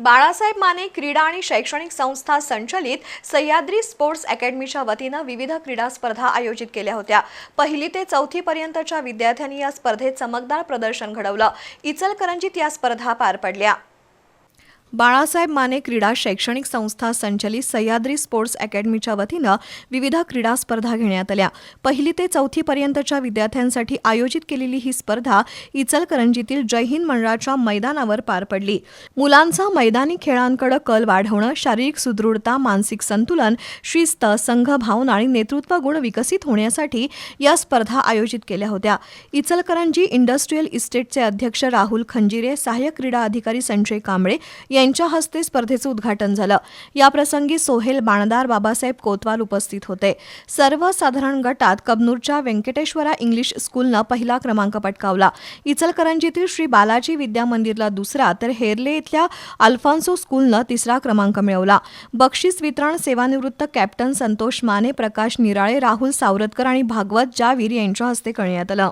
बाळासाहेब माने क्रीडा आणि शैक्षणिक संस्था संचलित सह्याद्री स्पोर्ट्स अकॅडमीच्या वतीनं विविध क्रीडा स्पर्धा आयोजित केल्या होत्या. पहिली ते चौथी पर्यंतच्या विद्यार्थ्यांनी या स्पर्धेत चमकदार प्रदर्शन घडवलं. इचलकरंजीत या स्पर्धा पार पडल्या. बाळासाहेब माने क्रीडा शैक्षणिक संस्था संचलित सह्याद्री स्पोर्ट्स अकॅडमीच्या वतीनं विविध क्रीडा स्पर्धा घेण्यात आल्या. पहिली ते चौथी पर्यंतच्या विद्यार्थ्यांसाठी आयोजित केलेली ही स्पर्धा इचलकरंजीतील जय हिंद मंडळाच्या मैदानावर पार पडली. मुलांचा मैदानी खेळांकडे कल वाढवणं शारीरिक सुदृढता मानसिक संतुलन शिस्त संघभावना आणि नेतृत्व गुण विकसित होण्यासाठी या स्पर्धा आयोजित केल्या होत्या. इचलकरंजी इंडस्ट्रीयल इस्टेटचे अध्यक्ष राहुल खंजिरे सहाय्यक क्रीडा अधिकारी संजय कांबळे यांच्या हस्ते स्पर्धेचं उद्घाटन झालं. याप्रसंगी सोहेल बाणदार बाबासाहेब कोतवाल उपस्थित होते. सर्वसाधारण गटात कबनूरच्या व्यंकटेश्वरा इंग्लिश स्कूलनं पहिला क्रमांक पटकावला. इचलकरंजीतील श्री बालाजी विद्या मंदिरला दुसरा तर हेरले इथल्या अल्फान्सो स्कूलनं तिसरा क्रमांक मिळवला. बक्षीस वितरण सेवानिवृत्त कॅप्टन संतोष माने प्रकाश निराळे राहुल सावरतकर आणि भागवत जावीर यांच्या हस्ते करण्यात आलं.